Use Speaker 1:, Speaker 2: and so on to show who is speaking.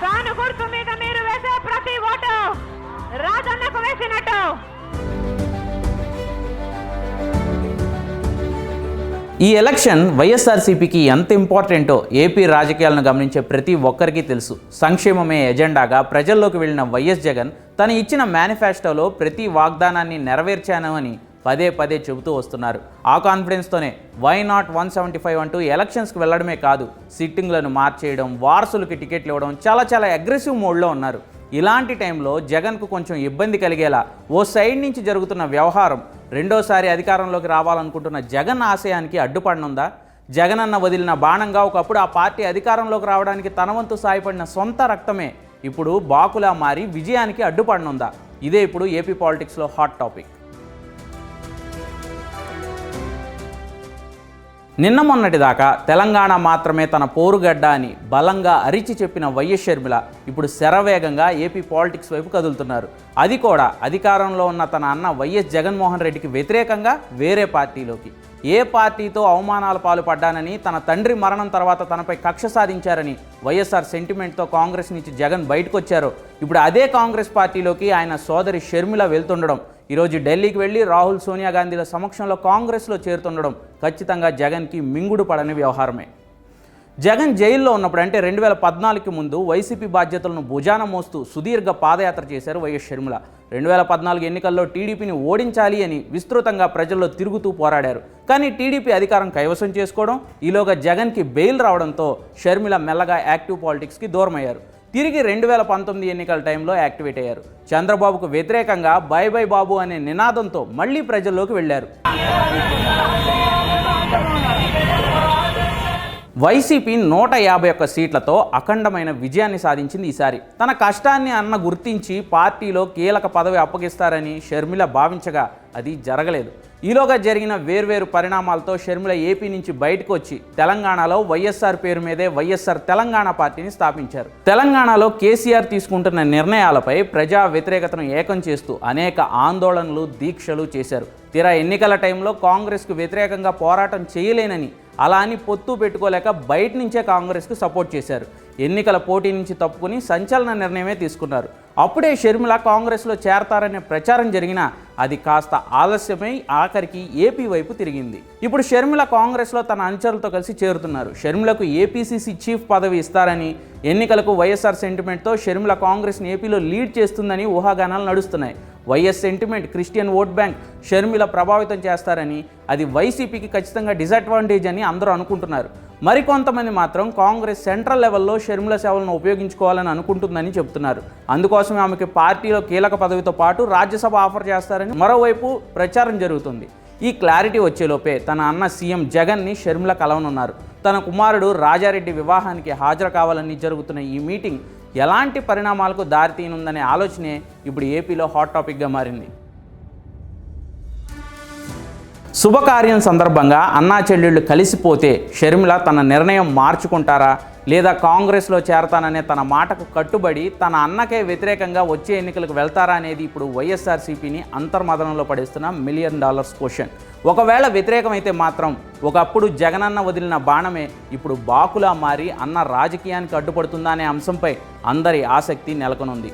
Speaker 1: Fan గుర్తు మీద మీరు వేసే ప్రతి ఓటు రాజన్నకు వేసినట్టు.
Speaker 2: ఈ ఎలక్షన్ వైఎస్ఆర్సీపీకి ఎంత ఇంపార్టెంటో ఏపీ రాజకీయాలను గమనించే ప్రతి ఒక్కరికి తెలుసు. సంక్షేమమే ఎజెండాగా ప్రజల్లోకి వెళ్ళిన వైఎస్ జగన్ తను ఇచ్చిన మేనిఫెస్టోలో ప్రతి వాగ్దానాన్ని నెరవేర్చాను అని పదే పదే చెబుతూ వస్తున్నారు. ఆ కాన్ఫిడెన్స్తోనే why not one seventy five అంటూ ఎలక్షన్స్కి వెళ్ళడమే కాదు సిట్టింగ్లను మార్చేయడం వారసులకి టికెట్లు ఇవ్వడం చాలా చాలా అగ్రెసివ్ మోడ్లో ఉన్నారు. ఇలాంటి టైంలో జగన్కు కొంచెం ఇబ్బంది కలిగేలా ఓ సైడ్ నుంచి జరుగుతున్న వ్యవహారం రెండోసారి అధికారంలోకి రావాలనుకుంటున్న జగన్ ఆశయానికి అడ్డుపడనుందా? జగన్ అన్న వదిలిన బాణంగా ఒకప్పుడు ఆ పార్టీ అధికారంలోకి రావడానికి తనవంతు సాయపడిన సొంత రక్తమే ఇప్పుడు బాకులా మారి విజయానికి అడ్డుపడనుందా? ఇదే ఇప్పుడు ఏపీ పాలిటిక్స్లో హాట్ టాపిక్. నిన్న మొన్నటిదాకా తెలంగాణ మాత్రమే తన పోరుగడ్డ అని బలంగా అరిచి చెప్పిన వైఎస్ షర్మిల ఇప్పుడు శరవేగంగా ఏపీ పాలిటిక్స్ వైపు కదులుతున్నారు. అది కూడా అధికారంలో ఉన్న తన అన్న వైఎస్ జగన్మోహన్ రెడ్డికి వ్యతిరేకంగా వేరే పార్టీలోకి. ఏ పార్టీతో అవమానాల పాలు పడ్డానని తన తండ్రి మరణం తర్వాత తనపై కక్ష సాధించారని వైఎస్ఆర్ సెంటిమెంట్తో కాంగ్రెస్ నుంచి జగన్ బయటకొచ్చారు. ఇప్పుడు అదే కాంగ్రెస్ పార్టీలోకి ఆయన సోదరి షర్మిల వెళ్తుండడం ఈరోజు ఢిల్లీకి వెళ్ళి రాహుల్ సోనియా గాంధీల సమక్షంలో కాంగ్రెస్లో చేరుతుండడం ఖచ్చితంగా జగన్కి మింగుడు పడని వ్యవహారమే. జగన్ జైల్లో ఉన్నప్పుడు అంటే రెండు వేల పద్నాలుగుకి ముందు వైసీపీ బాధ్యతలను భుజాన మోస్తూ సుదీర్ఘ పాదయాత్ర చేశారు వైఎస్ షర్మిల. రెండు వేల పద్నాలుగు ఎన్నికల్లో టీడీపీని ఓడించాలి అని విస్తృతంగా ప్రజల్లో తిరుగుతూ పోరాడారు. కానీ టీడీపీ అధికారం కైవసం చేసుకోవడం ఈలోగా జగన్కి బెయిల్ రావడంతో షర్మిల మెల్లగా యాక్టివ్ పాలిటిక్స్కి దూరమయ్యారు. తిరిగి రెండు వేల పంతొమ్మిది ఎన్నికల టైంలో యాక్టివేట్ అయ్యారు. చంద్రబాబుకు వ్యతిరేకంగా బై బై బాబు అనే నినాదంతో మళ్ళీ ప్రజల్లోకి వెళ్ళారు. వైసీపీ నూట యాభై ఒక్క సీట్లతో అఖండమైన విజయాన్ని సాధించింది ఈసారి. తన కష్టాన్ని అన్న గుర్తించి పార్టీలో కీలక పదవి అప్పగిస్తారని షర్మిల భావించగా అది జరగలేదు. ఈలోగా జరిగిన వేర్వేరు పరిణామాలతో షర్మిల ఏపీ నుంచి బయటకు వచ్చి తెలంగాణలో వైఎస్ఆర్ పేరు మీదే వైఎస్ఆర్ తెలంగాణ పార్టీని స్థాపించారు. తెలంగాణలో కేసీఆర్ తీసుకుంటున్న నిర్ణయాలపై ప్రజా వ్యతిరేకతను ఏకం చేస్తూ అనేక ఆందోళనలు దీక్షలు చేశారు. తీరా ఎన్నికల టైంలో కాంగ్రెస్కు వ్యతిరేకంగా పోరాటం చేయలేనని అలా అని పొత్తు పెట్టుకోలేక బయట నుంచే కాంగ్రెస్కు సపోర్ట్ చేశారు. ఎన్నికల పోటీ నుంచి తప్పుకుని సంచలన నిర్ణయమే తీసుకున్నారు. అప్పుడే షర్మిల కాంగ్రెస్లో చేరతారనే ప్రచారం జరిగినా అది కాస్త ఆలస్యమై ఆఖరికి ఏపీ వైపు తిరిగింది. ఇప్పుడు షర్మిల కాంగ్రెస్లో తన అనుచరులతో కలిసి చేరుతున్నారు. షర్మిలకు ఏపీసీసీ చీఫ్ పదవి ఇస్తారని ఎన్నికలకు వైఎస్ఆర్ సెంటిమెంట్తో షర్మిల కాంగ్రెస్ని ఏపీలో లీడ్ చేస్తుందని ఊహాగానాలు నడుస్తున్నాయి. YS sentiment Christian vote bank Sharmila ప్రభావితం చేస్తారని అది వైసీపీకి ఖచ్చితంగా డిసడ్వాంటేజ్ అని అందరూ అనుకుంటున్నారు. మరికొంతమంది మాత్రం కాంగ్రెస్ సెంట్రల్ లెవెల్లో షర్మిల సేవలను ఉపయోగించుకోవాలని అనుకుంటుందని చెబుతున్నారు. అందుకోసమే ఆమెకి పార్టీలో కీలక పదవితో పాటు రాజ్యసభ ఆఫర్ చేస్తారని మరోవైపు ప్రచారం జరుగుతుంది. ఈ క్లారిటీ వచ్చేలోపే తన అన్న సీఎం జగన్ని షర్మిల కలవనున్నారు. తన కుమారుడు రాజారెడ్డి వివాహానికి హాజరు కావాలని జరుగుతున్న ఈ మీటింగ్ ఎలాంటి పరిణామాలకు దారితీయనుందనే ఆలోచనే ఇప్పుడు ఏపీలో హాట్ టాపిక్గా మారింది. శుభకార్యం సందర్భంగా అన్నా చెల్లెళ్ళు కలిసిపోతే షర్మిల తన నిర్ణయం మార్చుకుంటారా? లేదా కాంగ్రెస్లో చేరతాననే తన మాటకు కట్టుబడి తన అన్నకే వ్యతిరేకంగా వచ్చే ఎన్నికలకు వెళ్తారా అనేది ఇప్పుడు వైఎస్ఆర్సీపీని అంతర్మదనంలో పడేస్తున్న మిలియన్ డాలర్స్ క్వశ్చన్ ఒకవేళ వ్యతిరేకమైతే మాత్రం ఒకప్పుడు జగనన్న వదిలిన బాణమే ఇప్పుడు బాకులా మారి అన్న రాజకీయానికి అడ్డుపడుతుందా అనే అంశంపై అందరి ఆసక్తి నెలకొనుంది.